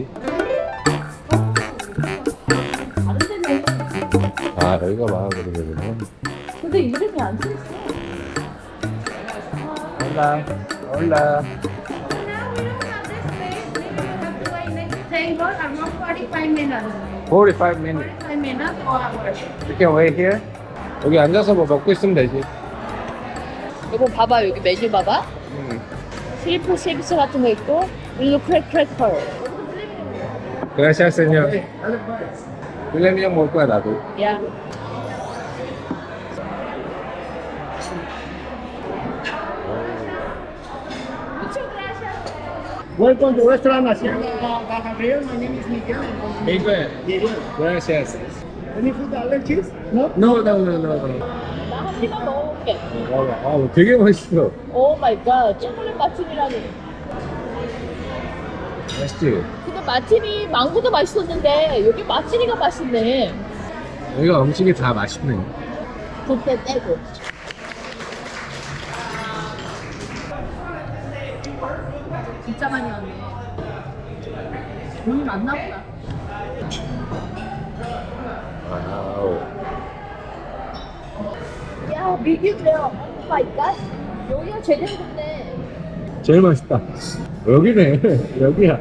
어디? 아 여기가 마을거리구나 근데 이름이 안 써있어. 올라 올라 Thank God, around 45 minutes. 45 minutes 5 minutes or hours. You can wait here 여기 앉아서 뭐 먹고 있으면 되지 여보 봐봐 여기 메뉴 봐봐. 음. 실프 세비스 같은 거 있고 일로 크랙 크래커. 그라시아 세뇨 윌레미 형 먹을 거야 나도 야. Welcome to restaurant Hacienda Baja Rio. My name is Miguel. Miguel Miguel. Gracias Any food allergies? No? No no no no no 나한 입만 먹어볼게. 아 되게 맛있어 오 마이 갓. 초콜릿 맛집이라니. 맛있지? 근데 맛집이 망고도 맛있었는데 여기 맛집이가 맛있네. 여기가 음식이 다 맛있네 붓대 떼고. 진짜 많이 왔네. 돈이 많나 보다. 와우 야, 미디움이야. 오 마이 갓. 여기가 제대로 됐네. 제일 맛있다 여기네 여기야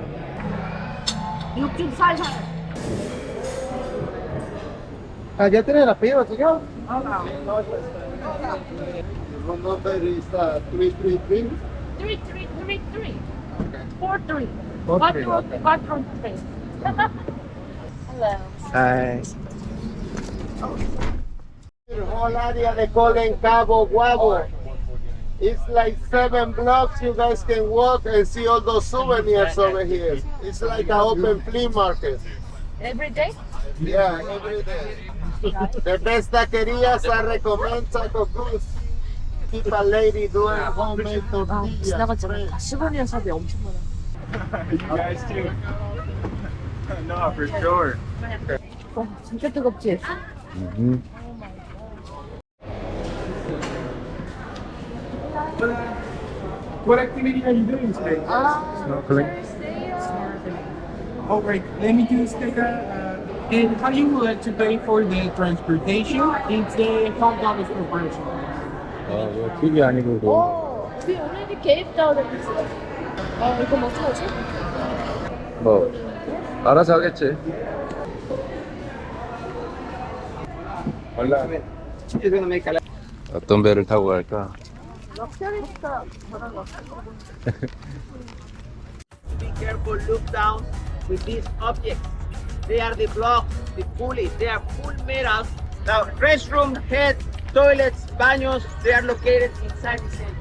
육즙 살살. Ah, ¿Ya tiene el apellido, señor? Room number is uh, 333. Three, three, three, three. Four, three. Four, three. Quattro, quattro, three. Hello. Hi The whole area they call it Cabo Guabo. It's like seven blocks. You guys can walk and see all those souvenirs over here. It's like an open flea market. Every day? Yeah, every day. The best taquerias I recommend Taco Cruz. Keep a lady doing homemade 아, tortillas. 지나갔잖아. 다 시보리아 샵이 엄청 많아. You guys too. no, for sure. 와, 진짜 뜨겁지? 음. What activity are you doing today? 아, 스노클링 Oh, right. Let me just take a. Uh, and how you would like to pay for the transportation? It's the five dollars per person. 어 이거 팁이 아니고 이거 오, we already gave the request. 아, 이거 뭐 어떡하지? 뭐 알아서 하겠지 올라 어떤 배를 타고 갈까? 럭셔리부터 저런 거. Be careful, look down with these objects. They are the blocks, the pulleys, they are full metal. Now, restroom, head, toilets, baños, they are located inside the center.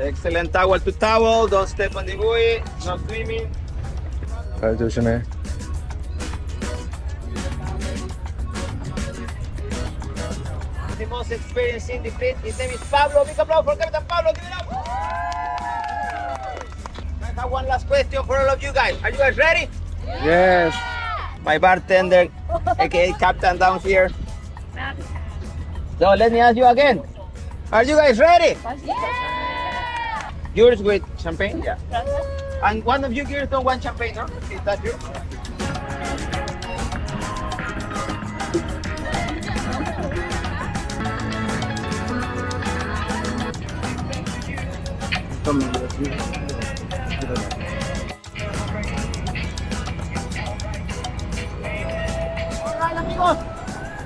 Excellent towel to towel, don't step on the buoy, no swimming. 잘 조심해 The most experienced in the pit, his name is Pablo. Big applause for Captain Pablo, give it up. I have one last question for all of you guys. Are you guys ready? Yes my bartender, aka Captain down here. So let me ask you again. Are you guys ready? Yours with champagne? Yeah. And one of you girls don't want champagne, no? Is that true? Alright, amigos.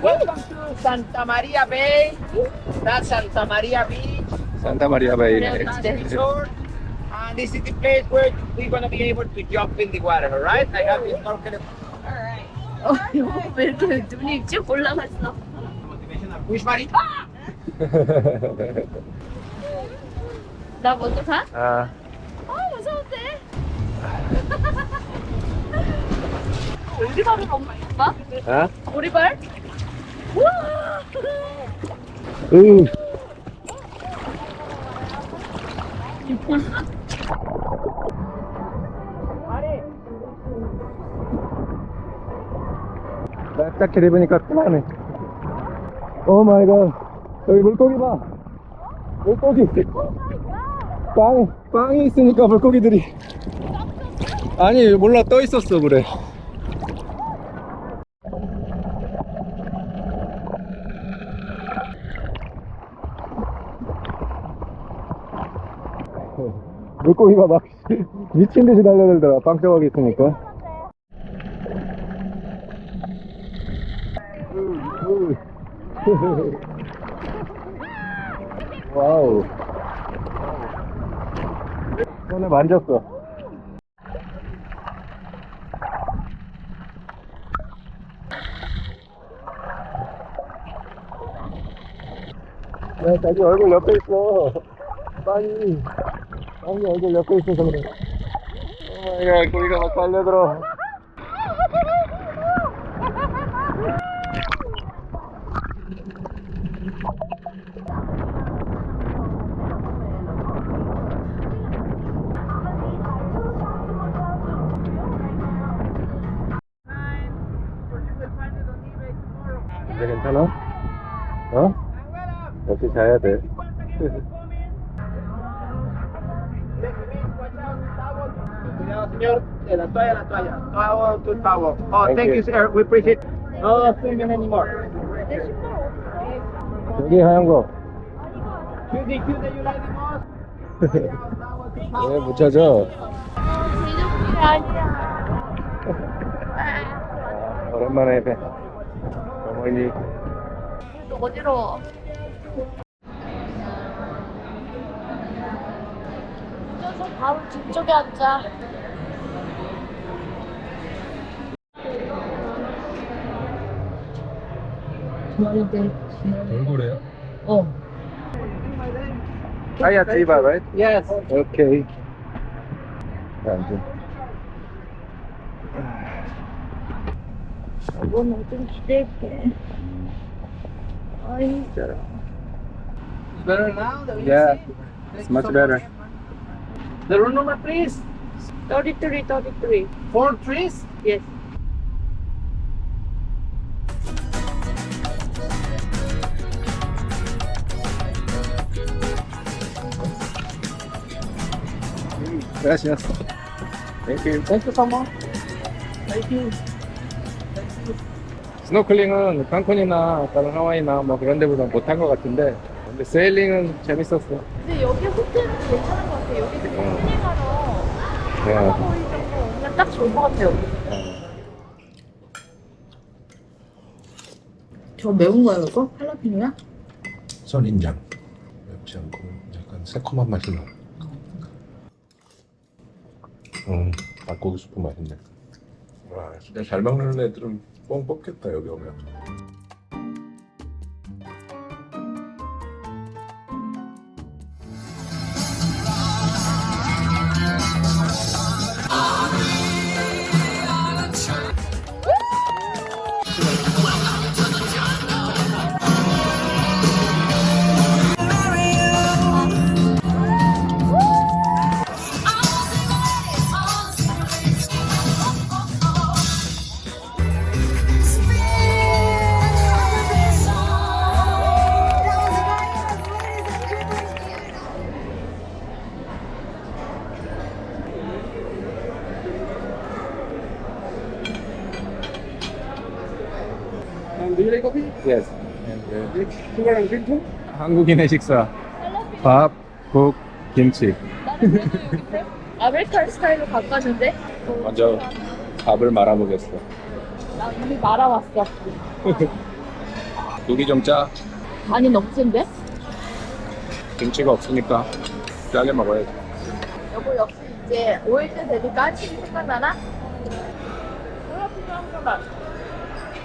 Welcome to Santa Maria Bay. That's Santa Maria Beach. 산타마리아 베이 That's the resort. And this is the place where we're gonna be able to jump in the water, alright? I have this snorkel 어, 여보 왜 이렇게 눈이 쭉 올라갔어? motivational push buddy. 나 먼저 가? 아 아, 무서운데? 오리발은 엄마 봐? 아? 오리발? 우와! 으딱 입으니까 편하네 오 마이 갓 여기 물고기 봐 물고기 빵에 빵이 있으니까 물고기들이. 아니 몰라 떠 있었어 그래. 물고기가 막 미친 듯이 달려들더라 빵 조각이 있으니까. 와우 손에 만졌어. 야 자기 얼굴 옆에 있어. 빵이 빵이 얼굴 옆에 있어서 그래. 오 마이 갓 고기가 막 달려들어 역시 자야 돼 Cuidado, señor. De la toalla, la toalla. Towel to towel. Oh, Thank thank, you. you. sir. We appreciate No swimming anymore. 여기 하얀 거 Cutie, cutie, you like the most? 왜못 찾아? 제정신이 아니야. 아, 오랜만에 뵈 어머니 또 어지러워. 운전석 바로 뒤쪽에 앉아. 돌고래요? 어. 하야 찌바 right? Yes. 앉아 이거는 좀 기대할게. 아이 힘들어. Better now? Yeah, it's much so better. much. The room number, please. 33, 33. Four trees. Yes. Gracias. Thank you. Thank you so much. Thank you. 스노클링은 칸쿤이나 다른 하와이나 뭐 그런 데보다 못한 것 같은데 근데 세일링은 재밌었어 근데 여기 호텔은 괜찮은 것 같아. 여기서 캠핑하러 네. 하와이 정도 오면 딱 좋을 것 같아요. 저 매운 거야, 이거? 할라피뇨야? 선인장 맵지 않고 약간 새콤한 맛이 나. 음, 닭고기 수프 맛있네. 와, 진짜 잘 먹는 애들은 뻥 뽑겠다 여기 오면. Do you like coffee? Yes. sugar and cream too? 한국인의 식사. 밥, 국, 김치. 아메리칸 스타일로 바꿨는데 먼저 밥을 말아 보겠어. 나 이미 말아왔어. 국이 좀 짜. 너무 센데? 김치가 없으니까 짜게 먹어야지. 여보 역시 이제 5일째 되니까 친구 생각나나? 할라피뇨 한 개만.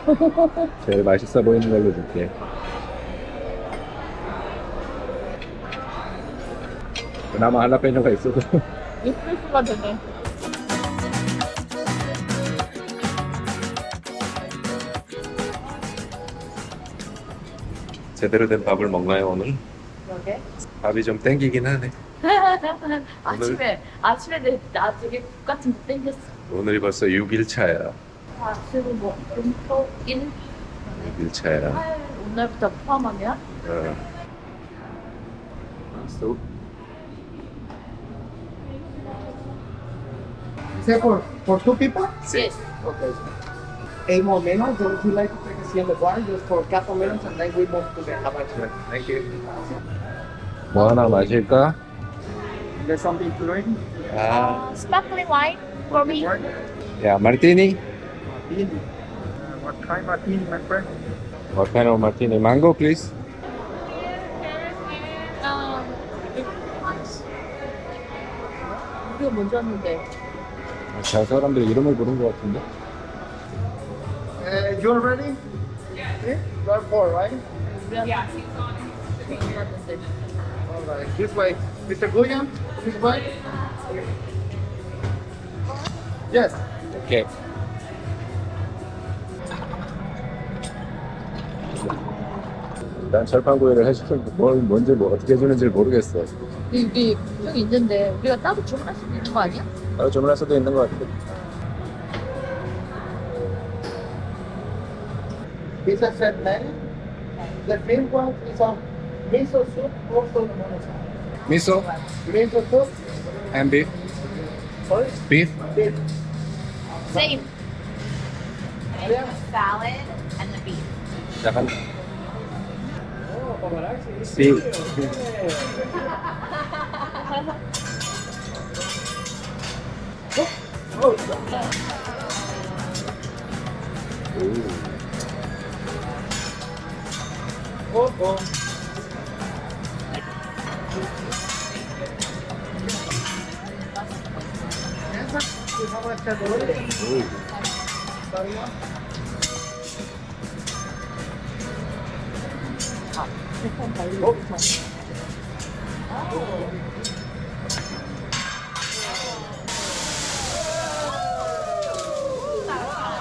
제일 맛있어 보이는 걸로 줄게. 그나마 할라페뇨가 있어도 육수가 되네. 제대로 된 밥을 먹나요 오늘? 그러게. 밥이 좀 땡기긴 하네. 아침에 아침에 내, 나 되게 국 같은 거 땡겼어. 오늘이 벌써 6일 차야. 아침에 뭐좀 떠긴 6일차야. 화요일 오늘부터 포함하면 어. 아, 소- Is that for, for two people? Yes. Okay. Eight more melons. Would you like to take a seat on the bar just for a couple minutes and then we move to the hibachi? Thank you. 뭐 하나 마실까? There's something to drink? 아, Sparkling wine for me. 야, 마르티니? Martini. Uh, what kind martini, my friend? What kind of martini? Mango, please. 아, 이거 먼저 왔는데. 저 사람들 이름을 부른 것 같은데? Uh, you ready? Yeah? You are four, right? Yeah. All right. This way. Mr. Guyan, this way. Yes. 오 난 철판구이를 해주는데 뭘 뭔지 뭐 어떻게 해주는지 모르겠어. 여기 좀 있는데 우리가 따로 주문할 수 있는 거 아니야? 바로 주문할 수도 있는 것 같아. It's a set menu. The fifth one is a miso soup, also the monosauce. 미소 Miso soup, and beef. sorry, beef. beef. Same. Yeah. Salad and the beef. 약간 Paparazzi? Sim. Oh, oh. Essa, essa vai ficar. Doida. Oh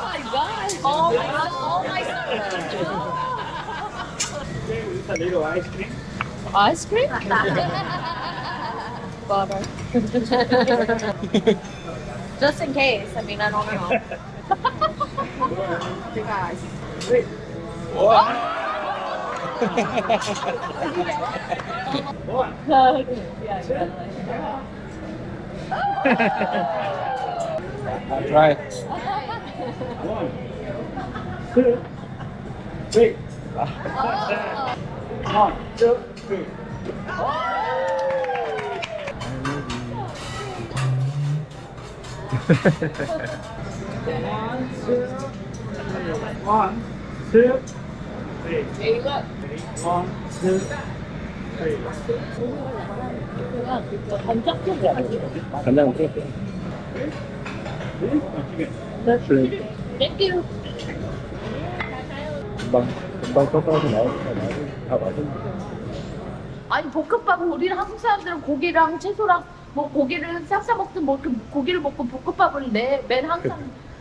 my god. Oh my god. All my spirits. Ice cream? Butter. Just in case. I mean, I don't know. you guys. Try. One, two, three. Hey, look. One, two, three. 간장 뿌려. Thank you. 금방 금방 섞어서 나오니까 다. 아니 볶음밥은 우리는 한국 사람들은 고기랑 채소랑 뭐 고기를 싹싹 먹든 뭐 이렇게 고기를 먹고 볶음밥을 내맨 항상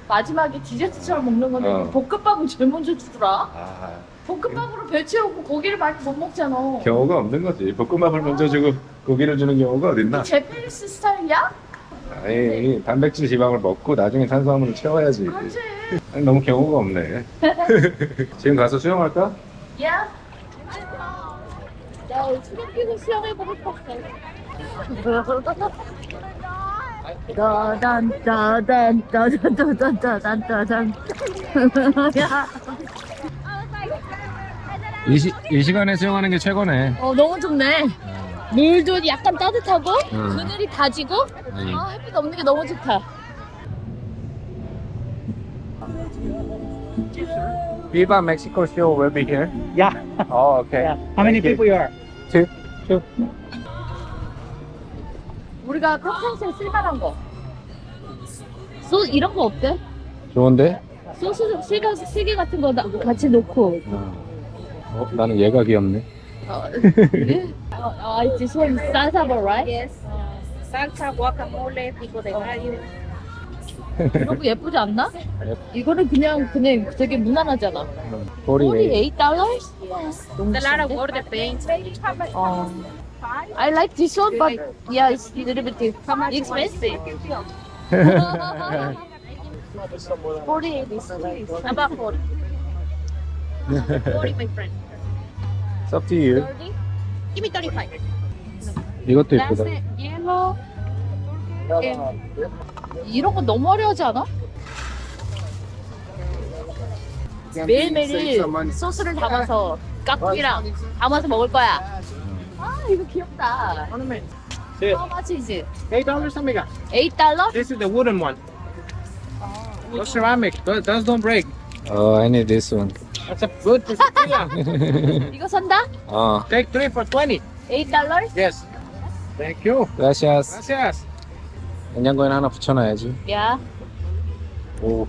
마지막에 디저트처럼 먹는 건데 어. 볶음밥은 제일 먼저 주더라. 아 볶음밥으로 배 채우고 고기를 많이 못 먹잖아. 경우가 없는 거지. 볶음밥을 먼저 주고 고기를 주는 경우가 어딨나? 제페니스 스타일이야? 아니 단백질 지방을 먹고 나중에 탄수화물을 채워야지. 그렇지. 아니, 너무 경우가 없네. 지금 가서 수영할까? 야. 나 오늘 수경 끼고 수영해보고 싶었어. 따단 따단 따단 따단 따단 따단 야. 이, 시, 이 시간에 수영하는 게 최고네. 어 너무 좋네. 물도 약간 따뜻하고 응. 그늘이 다지고 응. 아 햇빛 없는 게 너무 좋다. Viva Mexico show will be here. Yeah. Oh, okay. yeah. How many people you are? Two. Two. 우리가 컵텐스에 쓸만한 거. 소 이런 거 어때? 좋은데? 소스 실가 시계 같은 거 나- 같이 놓고. 어, 나는 얘가 귀엽네. 어, 네? 어, 아, this one salsa, right? Yes. Salsa, guacamole, pico de gallo. 거 예쁘지 않나? 이거는 그냥 그냥 되게 무난하잖아. 꼬리에 48 dollars? 너무 A lot of 비싼데? water paint. 어. I like this one, but yeah, it's a little bit expensive. 48 is About 40. 40, my friend. It's up to you. 30. Give me 35. 이것도 예쁘다. That's it. Yellow. No, no, no. 이런 거 너무 어려워하지 않아? 매일매일 소스를 담아서 깍두기랑 담아서 먹을 거야. 아 이거 귀엽다. How much is it? Eight dollars, amiga. 8 달러? This is the wooden one. Those ceramic. Those, those don't break. Oh, I need this one. That's a good quesadilla. 이거 산다? 어, Take three for 20. 8 달러? Yes. Thank you. gracias. Gracias. 냉장고에 하나 붙여놔야지. 야, 오,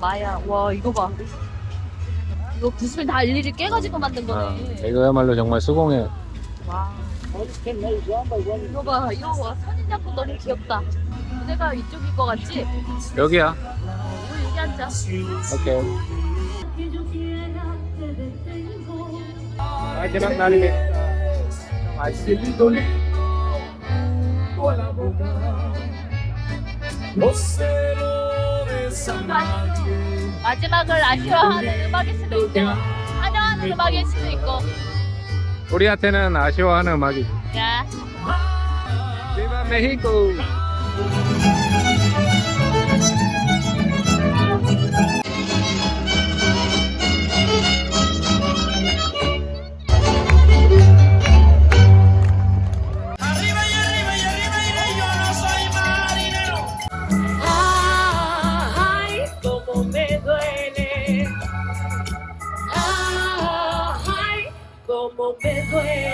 마야. 와 이거 봐. 이거 부수면 다 일일이 깨가지고 만든 아, 거네. 이거야말로 정말 수공예. 와. 이거 봐, 이거 봐. 사진 잡고 너무 귀엽다. 무대가 이쪽일 것 같지? 여기야. 우리 여기 앉아. 오케이. 마지막 날이네. 마지막을 아쉬워하는 음악일 수도 있고, 환영하는 음악일 수도 있고. 우리한테는 아쉬워하는 음악이지. 야. 비바 메히코. Me duele.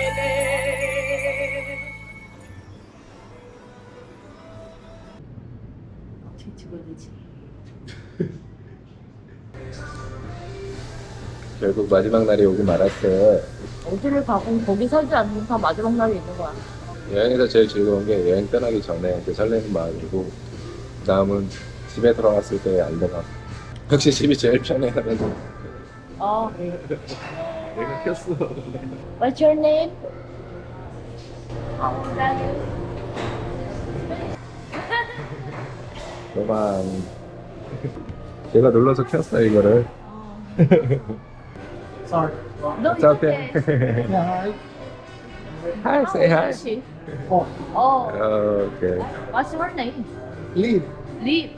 결국 마지막 날이 오고 말았어. 어디를 가고 거기 서지 않는 다 마지막 날이 있는 거야. 여행에서 제일 즐거운 게 여행 떠나기 전에 그 설레는 마음이고 다음은 집에 돌아왔을 때의 안정감. 역시 집이 제일 편해. 나는. 어. 내가 켰어. What's your name? 그만. 제가 눌러서 켰어 이거를. Sorry. No, It's okay. Yeah, hi, say hi. She. Oh. Oh. Okay. What's your name? leave. Leave.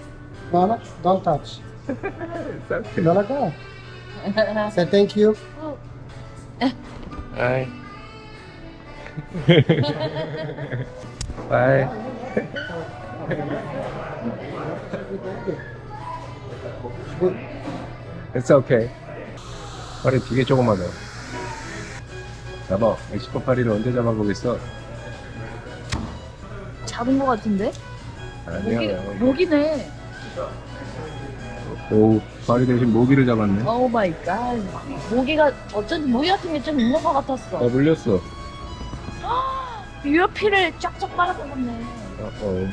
No, no, don't touch. It's okay. You wanna go? Say thank you. Hi. Bye. It's okay. 파리 되게 조그마해. 잡아. 멕시코 파리를 언제 잡아보겠어? 잡은 거 같은데? 모기, 아니야. 모기네. 오, 파리 대신 모기를 잡았네. 오 마이 갓. 모기가 어쩐지 모기 같은 게 좀 있는 것 아, 같았어. 물렸어. 유효피를 쫙쫙 빨아먹었네. 어, 어.